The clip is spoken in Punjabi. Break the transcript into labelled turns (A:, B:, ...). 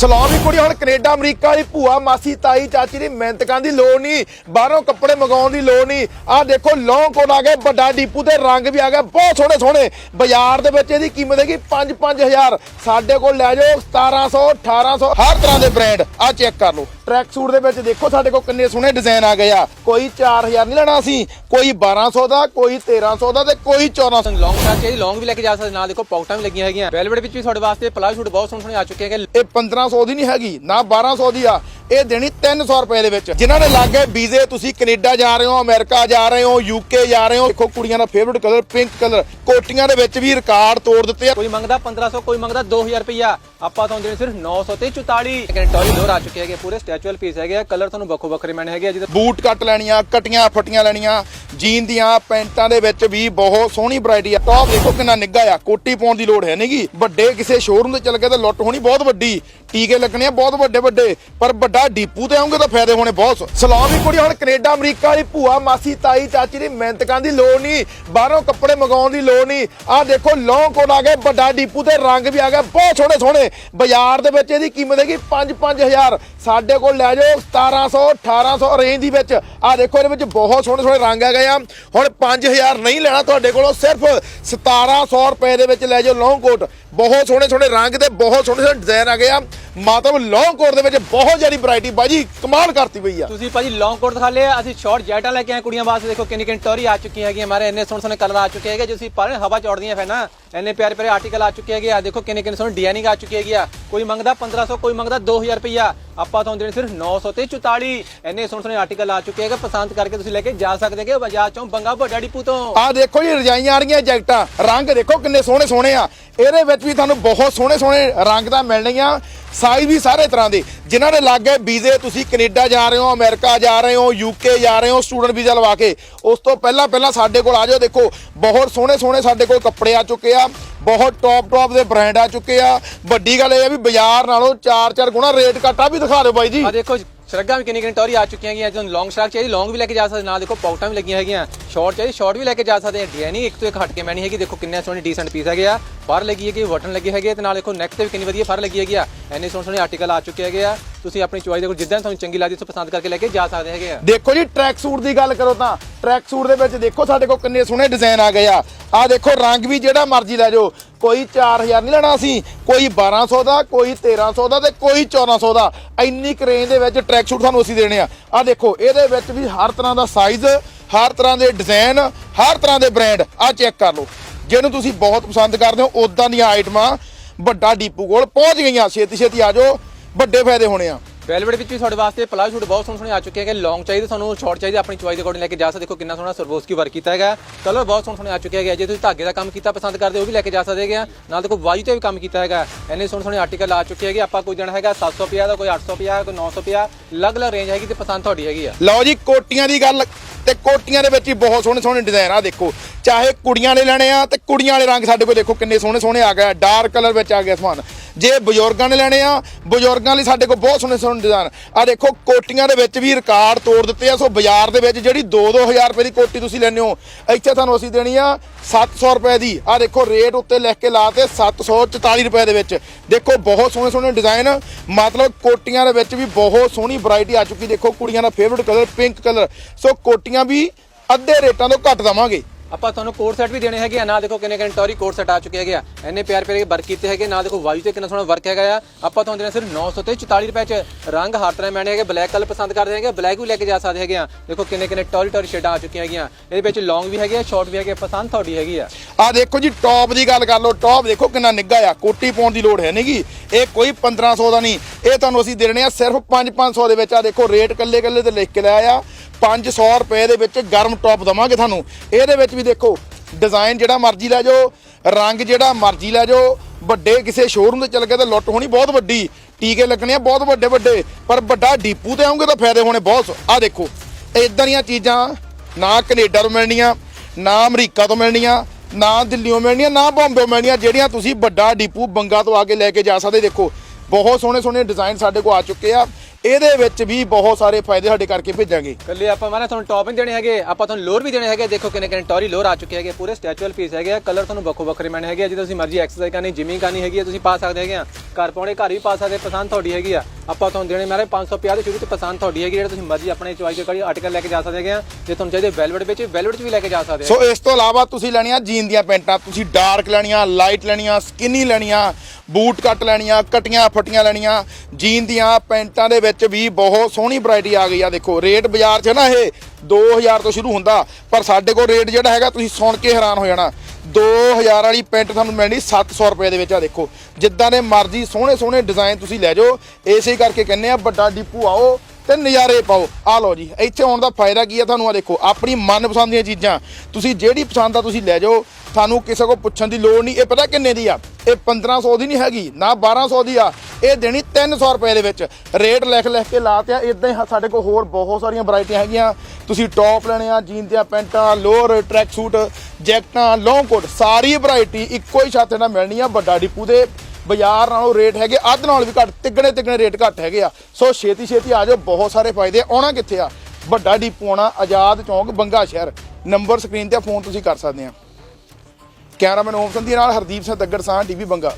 A: ਸਲਾਮ ਵੀ ਕੁੜੀ, ਹੁਣ ਕੈਨੇਡਾ, ਅਮਰੀਕਾ ਵਾਲੀ ਭੂਆ, ਮਾਸੀ, ਤਾਈ, ਚਾਚੀ ਦੀ ਮਿਹਨਤਕਾਂ ਦੀ ਲੋੜ ਨਹੀਂ, ਬਾਹਰੋਂ ਕੱਪੜੇ ਮੰਗਾਉਣ ਦੀ ਲੋੜ ਨਹੀਂ। ਆਹ ਦੇਖੋ ਲੌਂਗ ਕੋਟ ਆ ਗਏ, ਵੱਡਾ ਡੀਪੂ ਤੇ ਰੰਗ ਵੀ ਆ ਗਿਆ, ਬਹੁਤ ਸੋਹਣੇ ਸੋਹਣੇ। ਬਾਜ਼ਾਰ ਦੇ ਵਿੱਚ ਇਹਦੀ ਕੀਮਤ ਹੈਗੀ 5-5000 ਸਾਡੇ ਕੋਲ ਲੈ ਜਾਓ 1700 1800 ਹਰ ਤਰ੍ਹਾਂ ਦੇ ਬ੍ਰਾਂਡ, ਆ ਚੈੱਕ ਕਰ ਲਓ। ਟਰੈਕ ਸੂਟ ਦੇ ਵਿੱਚ ਦੇਖੋ ਸਾਡੇ ਕੋਲ ਕਿੰਨੇ ਸੋਹਣੇ ਡਿਜ਼ਾਈਨ ਆ ਗਏ ਆ। ਕੋਈ 4000 ਨਹੀਂ ਲੈਣਾ ਅਸੀਂ ਕੋਈ 1200 ਦਾ ਕੋਈ 1300 ਦਾ ਤੇ ਕੋਈ 1400
B: ਲੌਂਗ ਸ਼ਾਰਟ ਚਾਹੀਦੀ ਲੌਂਗ ਵੀ ਲੈ ਕੇ ਜਾ ਸਕਦੇ ਨਾਲ ਦੇਖੋ ਪਾਕਟਾਂ ਵੀ ਲੱਗੀਆਂ ਹੈਗੀਆਂ। ਵੈਲਵਟ ਵਿੱਚ ਵੀ ਤੁਹਾਡੇ ਵਾਸਤੇ ਪਲਾਜੋ ਸੂਟ ਬਹੁਤ ਸੋਹਣੇ ਸੋਹਣੇ ਆ ਚੁੱਕੇ ਹੈਗੇ।
A: ਇਹ 1500 ਦੀ ਨਹੀਂ ਹੈਗੀ ਨਾ 1200 ਦੀ ਆ। ਇਹ ਦੇਣੀ 300 ਰੁਪਏ ਦੇ ਵਿੱਚ। ਜਿਨ੍ਹਾਂ ਨੇ ਲੱਗ ਵੀਜ਼ੇ ਤੁਸੀਂ ਕੈਨੇਡਾ ਜਾ ਰਹੇ ਹੋ ਅਮਰੀਕਾ ਜਾ ਰਹੇ ਹੋ ਯੂਕੇ ਜਾ ਰਹੇ ਹੋ ਦੇਖੋ ਕੁੜੀਆਂ ਦਾ ਫੇਵਰਿਟ ਕਲਰ ਪਿੰਕ ਕਲਰ ਕੋਟੀਆਂ ਦੇ ਵਿੱਚ ਵੀ ਰਿਕਾਰਡ ਤੋੜ ਦਿੱਤੇ ਆ।
B: ਕੋਈ ਮੰਗਦਾ 1500 ਕੋਈ ਮੰਗਦਾ 2000 ਰੁਪਇਆ ਆਪਾਂ ਤੁਹਾਨੂੰ ਦੇਣੇ ਸਿਰਫ 900 ਤੇ 44 ਕੈਂਟੋਰੀ ਲੋਰ ਆ ਚੁੱਕੇ ਹੈਗੇ ਪੂਰੇ ਸਟੈਚੂਅਲ ਪੀਸ ਹੈਗੇ ਆ। ਕਲਰ ਤੁਹਾਨੂੰ ਵੱਖੋ ਵੱਖਰੇ ਮੈਨੇ ਹੈਗੇ ਜਿਹਦੇ
A: ਬੂਟ ਕੱਟ ਲੈਣੀਆਂ ਕਟੀਆਂ ਫਟੀਆਂ ਲੈਣੀਆਂ ਜੀਨ ਦੀਆਂ ਪੈਂਟਾਂ ਦੇ ਵਿੱਚ ਵੀ ਬਹੁਤ ਸੋਹਣੀ ਵੈਰਾਈਟੀ ਆ। ਟੌਪ ਦੇਖੋ ਕਿੰਨਾ ਨਿੱਘਾ ਆ ਕੋਟੀ ਪਾਉਣ ਦੀ ਲੋੜ ਹੈ ਨਹੀਂਗੀ ਵੱਡੇ ਕਿਸੇ ਸ਼ੋਰੂਮ ਤੇ ਚੱਲ ਗਏ ਤਾਂ ਲੁੱਟ ਹੋਣੀ ਬਹੁਤ ਵੱਡੀ। ਟੀਕੇ ਲੱਗਣੇ ਆ ਬਹੁਤ ਵੱਡੇ ਵੱਡੇ ਪਰ ਵੱਡਾ ਡੀਪੂ ਤੇ ਆਉਂਗੇ ਤਾਂ ਫਾਇਦੇ ਹੋਣੇ ਬਹੁਤ ਸਲਾਹ ਵੀ ਕੁੜੀ, ਹੁਣ ਕੈਨੇਡਾ, ਅਮਰੀਕਾ ਵਾਲੀ ਭੂਆ, ਮਾਸੀ, ਤਾਈ, ਚਾਚੀ ਦੀ ਮਿਹਨਤ ਦੀ ਲੋੜ ਨਹੀਂ, ਬਾਹਰੋਂ ਕੱਪੜੇ ਮੰਗਾਉਣ ਦੀ ਲੋੜ ਨਹੀਂ। ਆਹ ਦੇਖੋ ਲੌਂਗ ਕੋਟ ਆ ਗਏ, ਵੱਡਾ ਡੀਪੂ ਤੇ ਰੰਗ ਵੀ ਆ ਗਿਆ, ਬਹੁਤ ਸੋਹਣੇ ਸੋਹਣੇ। ਬਾਜ਼ਾਰ ਦੇ ਵਿੱਚ ਇਹਦੀ ਕੀਮਤ ਹੈਗੀ 5-5000 ਸਾਡੇ ਕੋਲ ਲੈ ਜਾਓ 1700 1800 ਰੇਂਜ ਦੀ ਵਿੱਚ। ਆਹ ਦੇਖੋ, ਇਹਦੇ ਵਿੱਚ ਬਹੁਤ ਸੋਹਣੇ ਸੋਹਣੇ ਰੰਗ ਆ ਗਏ ਆ। ਹੁਣ 5000 ਨਹੀਂ ਲੈਣਾ ਤੁਹਾਡੇ ਕੋਲੋਂ, ਸਿਰਫ 1700 ਰੁਪਏ ਦੇ ਵਿੱਚ ਲੈ ਜਾਓ ਲੌਂਗ ਕੋਟ। ਬਹੁਤ ਸੋਹਣੇ ਸੋਹਣੇ ਰੰਗ ਤੇ ਬਹੁਤ ਸੋਹਣੇ ਸੋਹਣੇ ਡਿਜ਼ਾਈਨ ਆ ਗਏ ਆ। ਮਤਲਬ ਲੌਂਗ ਕੋਟ ਦੇ ਵਿੱਚ ਬਹੁਤ ਜ਼ਿਆਦਾ ਵੈਰਾਈਟੀ ਬਾਜੀ ਕਮਾਲ ਕਰਤੀ ਪਈ ਆ।
B: ਤੁਸੀਂ ਭਾਜੀ ਲੌਂਗ ਕੋਟ ਦਿਖਾ ਲਿਆ, ਅਸੀਂ ਸ਼ਾਰਟ ਜੈਟਾਂ ਲੈ ਕੇ ਆਏ, ਕੁੜੀਆਂ ਵਾਸਤੇ ਦੇਖੋ ਕਿੰਨੀ ਕਿੰਨੀ ਟੋਰੀ ਆ ਚੁੱਕੀ ਹੈਗੀ ਮਾਰੇ ਇੰਨੇ ਸੋਹਣੇ ਸੋਹਣੇ ਕਲਰ ਆ ਚੁੱਕੇ ਹੈਗੇ ਜੋ ਤੁਸੀਂ ਪਰ ਹਵਾ ਚੜਦੀਆਂ ਫੈ ਨਾ, ਇੰਨੇ ਪਿਆਰੇ ਪਿਆਰੇ ਆਰਟੀਕਲ ਆ ਚੁੱਕੇ ਹੈਗੇ ਆ, ਦੇਖੋ ਕਿੰਨੇ ਕਿੰਨੇ ਸੋਹਣੇ ਡਿਜ਼ਾਈਨਿੰਗ ਆ ਚੁੱਕੀ ਹੈਗੀ ਆ। ਕੋਈ ਮੰਗਦਾ 1500 ਕੋਈ ਮੰਗਦਾ 2000 ਰੁਪਇਆ ਆਪਾਂ ਤੁਹਾਨੂੰ ਦੇਣੇ ਸਿਰਫ 900 ਤੇ 44 ਇੰਨੇ ਸੋਹਣੇ ਸੋਹਣੇ ਆਰਟੀਕਲ ਆ ਚੁੱਕੇ ਹੈਗੇ। ਪਸੰਦ ਕਰਕੇ ਤੁਸੀਂ ਲੈ ਕੇ ਜਾ ਸਕਦੇ ਹੈਗੇ ਬਾਜ਼ਾਰ ਚੋਂ ਬੰਗਾ ਵੱਡਾ ਡਿਪੂ ਤੋਂ।
A: ਆਹ ਦੇਖੋ ਜੀ, ਰਜਾਈਆਂ ਆ ਰਹੀਆਂ ਜੈਕਟਾਂ। ਰੰਗ ਦੇਖੋ ਕਿੰਨੇ ਸੋਹਣੇ ਸੋਹਣੇ ਆ। ਇਹਦੇ ਵਿੱਚ ਵੀ ਤੁਹਾਨੂੰ ਬਹੁਤ ਸੋਹਣੇ ਸੋਹਣੇ ਰੰਗ ਦਾ ਮਿਲਣਗੀਆਂ। ਸਾਈਜ਼ ਵੀ ਸਾਰੇ ਤਰ੍ਹਾਂ ਦੇ। ਜਿਨ੍ਹਾਂ ਦੇ ਲੱਗ ਵੀਜ਼ੇ ਤੁਸੀਂ ਕੈਨੇਡਾ ਜਾ ਰਹੇ ਹੋ, ਅਮਰੀਕਾ ਜਾ ਰਹੇ ਹੋ ਯੂਕੇ ਜਾ ਰਹੇ ਹੋ ਸਟੂਡੈਂਟ ਵੀਜ਼ਾ ਲਵਾ ਕੇ, ਉਸ ਤੋਂ ਪਹਿਲਾਂ ਪਹਿਲਾਂ ਸਾਡੇ ਕੋਲ ਆ ਜਾਓ। ਦੇਖੋ, ਬਹੁਤ ਸੋਹਣੇ ਸੋਹਣੇ ਸਾਡੇ ਕੋਲ ਕੱਪੜੇ ਆ ਚੁੱਕੇ ਆ, ਬਹੁਤ ਟੌਪ ਟੌਪ ਦੇ ਬ੍ਰਾਂਡ ਆ ਚੁੱਕੇ ਆ। ਵੱਡੀ ਗੱਲ ਇਹ ਆ ਵੀ ਬਾਜ਼ਾਰ ਨਾਲੋਂ 4-4 ਗੁਣਾ ਰੇਟ ਘਟਾ ਵੀ ਦਿਖਾ ਦਿਓ ਬਾਈ ਜੀ।
B: ਆ ਦੇਖੋ ਸ਼ਰਗਾਂ ਵੀ ਕਿੰਨੀ ਕਿੰਨੀ ਟੋਰੀ ਆ ਚੁੱਕੀਆਂ ਹੈਗੀਆਂ ਜਦੋਂ ਲੌਂਗ ਸ਼ਰਟ ਚਾਹੀਦੀ ਲੌਂਗ ਵੀ ਲੈ ਕੇ ਜਾ ਸਕਦੇ, ਨਾਲ ਦੇਖੋ ਪਾਕਟਾਂ ਵੀ ਲੱਗੀਆਂ ਹੈਗੀਆਂ ਸ਼ਾਰਟ ਚਾਹੀਦੀ ਸ਼ਾਰਟ ਵੀ ਲੈ ਕੇ ਜਾ ਸਕਦੇ ਆ ਡਿਜ਼ਾਈਨਿੰਗ ਇੱਕ ਤੋਂ ਇੱਕ ਹਟ ਕੇ ਮੈਣੀ ਹੈਗੀ, ਦੇਖੋ ਕਿੰਨੇ ਸੋਹਣੇ ਡੀਸੈਂਟ ਪੀਸ ਹੈਗੇ ਆ ਬਾਹਰ ਲੱਗੀ ਹੈਗੀ ਬਟਨ ਲੱਗੇ ਹੈਗੇ ਆ, ਤੇ ਨਾਲ ਦੇਖੋ ਨੈਕ ਤੇ ਵੀ ਕਿੰਨੀ ਵਧੀਆ ਫਰ ਲੱਗੀ ਹੈਗੀ ਆ ਐਨੇ ਸੋਹਣੇ ਸੋਹਣੇ ਆਰਟੀਕਲ ਆ ਚੁੱਕੇ ਹੈਗੇ ਆ, ਤੁਸੀਂ ਆਪਣੀ ਚੁਆਇਸ ਦੇ ਕੋਲ ਜਿੱਦਾਂ ਤੁਹਾਨੂੰ ਚੰਗੀ ਲੱਗਦੀ, ਤੁਸੀਂ ਪਸੰਦ ਕਰਕੇ ਲੈ ਕੇ ਜਾ ਸਕਦੇ ਹੈਗੇ ਆ।
A: ਦੇਖੋ ਜੀ ਟਰੈਕ ਸੂਟ ਦੀ ਗੱਲ ਕਰੋ ਤਾਂ ਟਰੈਕ ਸੂਟ ਦੇ ਵਿੱਚ ਦੇਖੋ ਸਾਡੇ ਕੋਲ ਕਿੰਨੇ ਸੋਹਣੇ ਡਿਜ਼ਾਈਨ ਆ ਗਏ ਆ। ਆ ਦੇਖੋ ਰੰਗ ਵੀ ਜਿਹੜਾ ਮਰਜ਼ੀ ਲੈ ਜਾਓ। ਕੋਈ 4000 ਨਹੀਂ ਲੈਣਾ ਅਸੀਂ ਕੋਈ 1200 ਦਾ, ਕੋਈ 1300 ਦਾ ਤੇ ਕੋਈ 1400 ਦਾ। ਇੰਨੀ ਕੁ ਰੇਂਜ ਦੇ ਵਿੱਚ ਟਰੈਕ ਸੂਟ ਤੁਹਾਨੂੰ ਅਸੀਂ ਦੇਣੇ ਆ। ਆ ਦੇਖੋ, ਇਹਦੇ ਵਿੱਚ ਵੀ ਹਰ ਤਰ੍ਹਾਂ ਦਾ ਸਾਈਜ਼ ਹਰ ਤਰ੍ਹਾਂ ਦੇ ਡਿਜ਼ਾਈਨ ਹਰ ਤਰ੍ਹਾਂ ਦੇ ਬ੍ਰਾਂਡ ਆ ਚੈੱਕ ਕਰ ਲਓ। ਜਿਹਨੂੰ ਤੁਸੀਂ ਬਹੁਤ ਪਸੰਦ ਕਰਦੇ ਹੋ ਉਦਾਂ ਦੀਆਂ ਆਈਟਮਾਂ ਵੱਡਾ ਡੀਪੂ ਕੋਲ ਪਹੁੰਚ ਗਈਆਂ। ਛੇਤੀ ਛੇਤੀ ਆ ਜਾਓ। ਵੱਡੇ ਫਾਇਦੇ ਹੋਣੇ ਆ।
B: ਵੈਲਵਟ ਵਿੱਚ ਵੀ ਤੁਹਾਡੇ ਵਾਸਤੇ ਪਲਾਜੋ ਸੂਟ ਬਹੁਤ ਸੋਹਣੇ ਸੋਹਣੇ ਆ ਚੁੱਕੇ ਹੈਗੇ। ਲੌਂਗ ਚਾਹੀਦੇ, ਤੁਹਾਨੂੰ ਸ਼ਾਰਟ ਚਾਹੀਦੇ, ਆਪਣੀ ਚੁਆਇਸ ਦੇ ਅਕੋਰਡਿੰਗ ਲੈ ਕੇ ਜਾ ਸਕਦੇ ਦੇਖੋ ਕਿੰਨਾ ਸੋਹਣਾ ਸਰਵੋਸਕੀ ਵਰਕ ਕੀਤਾ ਹੈਗਾ। ਕਲਰ ਬਹੁਤ ਸੋਹਣੇ ਸੋਹਣੇ ਆ ਚੁੱਕੇ ਹੈਗੇ ਜੇ ਤੁਸੀਂ ਧਾਗੇ ਦਾ ਕੰਮ ਕੀਤਾ, ਪਸੰਦ ਕਰਦੇ ਹੋ, ਉਹ ਵੀ ਲੈ ਕੇ ਜਾ ਸਕਦੇ ਹੈਗੇ ਆ। ਨਾਲ ਦੇਖੋ ਵਾਜੂ ਤੇ ਵੀ ਕੰਮ ਕੀਤਾ ਹੈਗਾ। ਇੰਨੇ ਸੋਹਣੇ ਸੋਹਣੇ ਆਰਟੀਕਲ ਆ ਚੁੱਕੇ ਹੈਗੇ। ਆਪਾਂ ਕੋਈ ਜਣਾ ਹੈਗਾ 750 ਦਾ, ਕੋਈ 850 ਕੋਈ 950 ਅਲੱਗ-ਅਲੱਗ ਰੇਂਜ ਹੈਗੀ ਤੇ ਪਸੰਦ ਤੁਹਾਡੀ ਹੈਗੀ ਆ।
A: ਲਓ ਜੀ, ਕੋਟੀਆਂ ਦੀ ਗੱਲ ਤੇ ਕੋਟੀਆਂ ਦੇ ਵਿੱਚ ਹੀ ਬਹੁਤ ਸੋਹਣੇ ਸੋਹਣੇ ਡਿਜ਼ਾਈਨ ਆ, ਦੇਖੋ। ਚਾਹੇ ਕੁੜੀਆਂ ਨੇ ਲੈਣੇ ਆ ਤੇ ਕੁੜੀਆਂ ਵਾਲੇ ਰੰਗ ਸਾਡੇ ਕੋਲ ਦੇਖੋ ਕਿੰਨੇ ਸੋਹਣੇ ਸੋਹਣੇ ਆ ਗਏ ਡਾਰਕ ਕਲਰ ਵਿੱਚ ਆ ਗਿਆ ਸਮਾਨ। ਜੇ ਬਜ਼ੁਰਗਾਂ ਨੇ ਲੈਣੇ ਆ, ਬਜ਼ੁਰਗਾਂ ਲਈ ਸਾਡੇ ਕੋਲ ਬਹੁਤ ਸੋਹਣੇ ਸੋਹਣੇ ਡਿਜ਼ਾਈਨ। ਆ ਦੇਖੋ, ਕੋਟੀਆਂ ਦੇ ਵਿੱਚ ਵੀ ਰਿਕਾਰਡ ਤੋੜ ਦਿੱਤੇ ਆ, ਸੋ ਬਾਜ਼ਾਰ ਦੇ ਵਿੱਚ ਜਿਹੜੀ 2-2000 ਰੁਪਏ ਦੀ ਕੋਟੀ ਤੁਸੀਂ ਲੈਣੇ ਹੋ, ਇੱਥੇ ਤੁਹਾਨੂੰ ਅਸੀਂ ਦੇਣੀ ਆ 700 ਰੁਪਏ ਦੀ। ਆ ਦੇਖੋ, ਰੇਟ ਉੱਤੇ ਲਿਖ ਕੇ ਲਾਤੇ 744 ਰੁਪਏ ਦੇ ਵਿੱਚ। ਦੇਖੋ, ਬਹੁਤ ਸੋਹਣੇ ਸੋਹਣੇ ਡਿਜ਼ਾਈਨ, ਮਤਲਬ ਕੋਟੀਆਂ ਦੇ ਵਿੱਚ ਵੀ ਬਹੁਤ ਸੋਹਣੀ ਵੈਰਾਈਟੀ ਆ ਚੁੱਕੀ। ਦੇਖੋ, ਕੁੜੀਆਂ ਦਾ favourite colour pink colour so ਕੋਟੀਆਂ ਵੀ ਅੱਧੇ ਰੇਟਾਂ ਤੋਂ ਘੱਟ ਦਵਾਂਗੇ।
B: ਆਪਾਂ ਤੁਹਾਨੂੰ ਕੋਟ ਸੈਟ ਵੀ ਦੇਣੇ ਹੈਗੇ ਆ। ਨਾ ਦੇਖੋ ਕਿੰਨੇ ਕਿੰਨੇ ਟੌਰੀ ਕੋਟ ਸੈਟ ਆ ਚੁੱਕੇ ਹੈਗੇ ਆ। ਇੰਨੇ ਪਿਆਰ ਪਿਆਰੇ ਵਰਕ ਕੀਤੇ ਹੈਗੇ। ਨਾ ਦੇਖੋ ਵਾਜੂ ਤੇ ਕਿੰਨਾ ਸੋਹਣਾ ਵਰਕ ਹੈਗਾ ਆ। ਆਪਾਂ ਤੁਹਾਨੂੰ ਦੇਣੇ ਸਿਰਫ 900 ਤੇ 44 ਰੁਪਏ ਚ ਰੰਗ ਹਰ ਤਰ੍ਹਾਂ ਮੈਨੇ ਹੈਗੇ। ਬਲੈਕ ਕਲਰ ਪਸੰਦ ਕਰਦੇ ਹੈਗੇ ਬਲੈਕ ਵੀ ਲੈ ਕੇ ਜਾ ਸਕਦੇ ਹੈਗੇ ਆ। ਦੇਖੋ ਕਿੰਨੇ ਕਿੰਨੇ ਟੌਰੀ ਟੌਰੀ ਸ਼ੇਡਾਂ ਆ ਚੁੱਕੇ ਹੈਗੀਆਂ। ਇਹਦੇ ਵਿੱਚ ਲੌਂਗ ਵੀ ਹੈਗੇ ਆ ਸ਼ਾਰਟ ਵੀ ਹੈਗੇ ਆ, ਪਸੰਦ ਤੁਹਾਡੀ ਹੈਗੀ ਆ।
A: ਆ ਦੇਖੋ ਜੀ ਟੌਪ ਦੀ ਗੱਲ ਕਰ ਲਓ। ਟੌਪ ਦੇਖੋ ਕਿੰਨਾ ਨਿੱਘਾ ਆ। ਕੋਟੀ ਪਾਉਣ ਦੀ ਲੋੜ ਹੈ ਨਹੀਂਗੀ ਇਹ ਕੋਈ 1500 ਦਾ ਨਹੀਂ। ਇਹ ਤੁਹਾਨੂੰ ਅਸੀਂ ਦੇਣੇ ਆ ਸਿਰਫ 5-500 ਦੇ ਵਿੱਚ। ਆ ਦੇਖੋ ਰੇਟ ਕੱਲੇ ਕੱਲੇ ਤੇ ਲਿਖ ਕੇ ਲਿਆ ਆ 500 ਰੁਪਏ ਦੇ ਵਿੱਚ ਗਰਮ ਟੌਪ ਦਵਾਂਗੇ ਤੁਹਾਨੂੰ। ਇਹਦੇ ਵਿੱਚ ਵੀ ਦੇਖੋ ਡਿਜ਼ਾਈਨ ਜਿਹੜਾ ਮਰਜ਼ੀ ਲੈ ਜਾਓ, ਰੰਗ ਜਿਹੜਾ ਮਰਜ਼ੀ ਲੈ ਜਾਓ, ਵੱਡੇ ਕਿਸੇ ਸ਼ੋਰੂਮ ਤੇ ਚੱਲ ਗਏ ਤਾਂ ਲੁੱਟ ਹੋਣੀ ਬਹੁਤ ਵੱਡੀ। ਟੀਕੇ ਲੱਗਣੇ ਆ ਬਹੁਤ ਵੱਡੇ ਵੱਡੇ, ਪਰ ਵੱਡਾ ਡੀਪੂ ਤੇ ਆਉਂਗੇ ਤਾਂ ਫਾਇਦੇ ਹੋਣੇ ਬਹੁਤ ਆ ਦੇਖੋ ਇਦਾਂ ਦੀਆਂ ਚੀਜ਼ਾਂ ਨਾ ਕੈਨੇਡਾ ਤੋਂ ਮਿਲਣੀਆਂ, ਨਾ ਅਮਰੀਕਾ ਤੋਂ ਮਿਲਣੀਆਂ, ਨਾ ਦਿੱਲੀੋਂ ਮਿਲਣੀਆਂ, ਨਾ ਬੰਬੇ ਮਿਲਣੀਆਂ, ਜਿਹੜੀਆਂ ਤੁਸੀਂ ਵੱਡਾ ਡੀਪੂ ਬੰਗਾ ਤੋਂ ਆ ਕੇ ਲੈ ਕੇ ਜਾ ਸਕਦੇ। ਦੇਖੋ, ਬਹੁਤ ਸੋਹਣੇ ਸੋਹਣੇ ਡਿਜ਼ਾਈਨ ਸਾਡੇ ਕੋਲ ਆ ਚੁੱਕੇ ਆ। ਇਹਦੇ ਵਿੱਚ ਵੀ ਬਹੁਤ ਸਾਰੇ ਫਾਇਦੇ ਸਾਡੇ ਕਰਕੇ ਭੇਜਾਂਗੇ।
B: ਕੱਲੇ ਆਪਾਂ ਮਾਰੇ ਤੁਹਾਨੂੰ ਟੌਪ ਨਹੀਂ ਦੇਣੇ ਹੈਗੇ, ਆਪਾਂ ਤੁਹਾਨੂੰ ਲੋਅਰ ਵੀ ਦੇਣੇ ਹੈਗੇ, ਦੇਖੋ ਕਿੰਨੇ ਕਿੰਨੇ ਟੌਰੀ ਲੋਅਰ ਆ ਚੁੱਕੇ ਹੈਗੇ, ਪੂਰੇ ਸਟੈਚੁਅਲ ਪੀਸ ਹੈਗੇ ਆ ਕਲਰ ਤੁਹਾਨੂੰ ਵੱਖੋ ਵੱਖਰੇ ਮੈਨੇ ਹੈਗੇ ਆ, ਜਦੋਂ ਤੁਸੀਂ ਮਰਜ਼ੀ ਐਕਸਰਸਾਈਜ਼ ਕਰਨੀ ਜਿਮਿੰਗ ਕਰਨੀ ਹੈਗੀ ਆ, ਤੁਸੀਂ ਪਾ ਸਕਦੇ ਹੈਗੇ ਆ, ਘਰ ਪਾਉਣੇ, ਘਰ ਵੀ ਪਾ ਸਕਦੇ, ਪਸੰਦ ਤੁਹਾਡੀ ਹੈਗੀ ਆ। ਆਪਾਂ ਤੁਹਾਨੂੰ ਦੇਣੇ ਮਾਰੇ 550 ਦੇ ਸ਼ੁਰੂ ਤੋਂ ਪਸੰਦ ਤੁਹਾਡੀ ਹੈਗੀ, ਜਿਹੜਾ ਤੁਸੀਂ ਮਰਜ਼ੀ ਆਪਣੇ ਚੁਆਈ ਦੇ ਕੜੀ ਆਰਟੀਕਲ ਲੈ ਕੇ ਜਾ ਸਕਦੇ ਹੈਗੇ ਆ। ਜੇ ਤੁਹਾਨੂੰ ਚਾਹੀਦੇ ਵੈਲਵਟ ਵਿੱਚ ਵੈਲਵਟ ਚ ਵੀ ਲੈ ਕੇ ਜਾ ਸਕਦੇ
A: ਸੋ ਇਸ ਤੋਂ ਇਲਾਵਾ ਤੁਸੀਂ ਲੈਣੀਆਂ ਜੀਨ ਦੀਆਂ ਪੈਂਟਾਂ, ਤੁਸੀਂ ਡਾਰਕ ਲੈਣੀਆਂ ਲਾਈਟ ਲੈਣੀਆਂ ਸਕਿਨੀ ਲੈਣੀਆਂ ਬੂਟ ਕੱਟ ਲੈਣੀਆਂ, ਕਟੀਆਂ ਫਟੀਆਂ ਲੈਣੀਆਂ, ਜੀਨ ਦੀਆਂ ਪੈਂਟਾਂ ਦੇ ਵਿੱਚ ਵੀ ਬਹੁਤ ਸੋਹਣੀ ਵੈਰਾਈਟੀ ਆ ਗਈ ਆ। ਦੇਖੋ ਰੇਟ ਬਾਜ਼ਾਰ 'ਚ ਨਾ ਇਹ 2000 ਤੋਂ ਸ਼ੁਰੂ ਹੁੰਦਾ, ਪਰ ਸਾਡੇ ਕੋਲ ਰੇਟ ਜਿਹੜਾ ਹੈਗਾ, ਤੁਸੀਂ ਸੁਣ ਕੇ ਹੈਰਾਨ ਹੋ ਜਾਣਾ। 2000 ਵਾਲੀ ਪੈਂਟ ਤੁਹਾਨੂੰ ਮਿਲਣੀ 700 ਰੁਪਏ ਦੇ ਵਿੱਚ ਆ ਦੇਖੋ। ਜਿੱਦਾਂ ਦੇ ਮਰਜ਼ੀ ਸੋਹਣੇ ਸੋਹਣੇ ਡਿਜ਼ਾਈਨ ਤੁਸੀਂ ਲੈ ਜਾਓ। ਇਸੇ ਕਰਕੇ ਕਹਿੰਦੇ ਆ, ਵੱਡਾ ਡਿਪੂ ਆਓ। ਤੇ ਨਜ਼ਾਰੇ ਪਾਓ। ਆ ਲਓ ਜੀ, ਇੱਥੇ ਆਉਣ ਦਾ ਫਾਇਦਾ ਕੀ ਆ ਤੁਹਾਨੂੰ? ਆ ਦੇਖੋ, ਆਪਣੀ ਮਨਪਸੰਦ ਦੀਆਂ ਚੀਜ਼ਾਂ। ਤੁਸੀਂ ਜਿਹੜੀ ਪਸੰਦ ਆ ਤੁਸੀਂ ਲੈ ਜਾਓ। ਤੁਹਾਨੂੰ ਕਿਸੇ ਕੋ ਪੁੱਛਣ ਦੀ ਲੋੜ ਨਹੀਂ। ਇਹ ਪਤਾ ਕਿੰਨੇ ਦੀ ਆ? ਇਹ 1500 ਦੀ ਨਹੀਂ ਹੈਗੀ, ਨਾ 1200 ਦੀ ਆ। ਇਹ ਦੇਣੀ 300 ਰੁਪਏ ਦੇ ਵਿੱਚ। ਰੇਟ ਲਿਖ ਲਿਖ ਕੇ ਲਾਤੇ ਆ। ਇਦਾਂ ਹੀ ਸਾਡੇ ਕੋਲ ਹੋਰ ਬਹੁਤ ਸਾਰੀਆਂ ਵੈਰਾਈਟੀਆਂ ਹੈਗੀਆਂ। ਤੁਸੀਂ ਟੌਪ ਲੈਣੇ ਆ ਜੀਨ ਦੀਆਂ ਪੈਂਟਾਂ, ਲੋਅਰ ਟਰੈਕ ਸੂਟ ਜੈਕਟਾਂ, ਲੌਂਗ ਕੋਟ, ਸਾਰੀ ਵੈਰਾਈਟੀ ਇੱਕੋ ਹੀ ਛਾਤੇ ਨਾਲ ਮਿਲਣੀ ਆ ਵੱਡਾ ਡਿਪੂ ਦੇ ਬਾਜ਼ਾਰ ਨਾਲੋਂ ਰੇਟ ਹੈਗੇ, ਅੱਧ ਨਾਲ ਵੀ ਘੱਟ, ਤਿੱਗਣੇ ਤਿੱਗਣੇ ਰੇਟ ਘੱਟ ਹੈਗੇ ਆ। ਸੋ ਛੇਤੀ ਛੇਤੀ ਆ ਜਾਓ, ਬਹੁਤ ਸਾਰੇ ਫਾਇਦੇ ਆਉਣਾ ਕਿੱਥੇ ਆ? ਵੱਡਾ ਡੀਪੂ ਆਉਣਾ, ਆਜ਼ਾਦ ਚੌਂਕ, ਬੰਗਾ ਸ਼ਹਿਰ। ਨੰਬਰ ਸਕਰੀਨ ਤੇ ਫੋਨ ਤੁਸੀਂ ਕਰ ਸਕਦੇ ਆ। ਕੈਮਰਾਮੈਨ ਓਮ ਸੰਧੀ ਨਾਲ ਹਰਦੀਪ ਸਿੰਘ ਦੱਗੜ ਸਾਹ ਟੀਵੀ ਬੰਗਾ।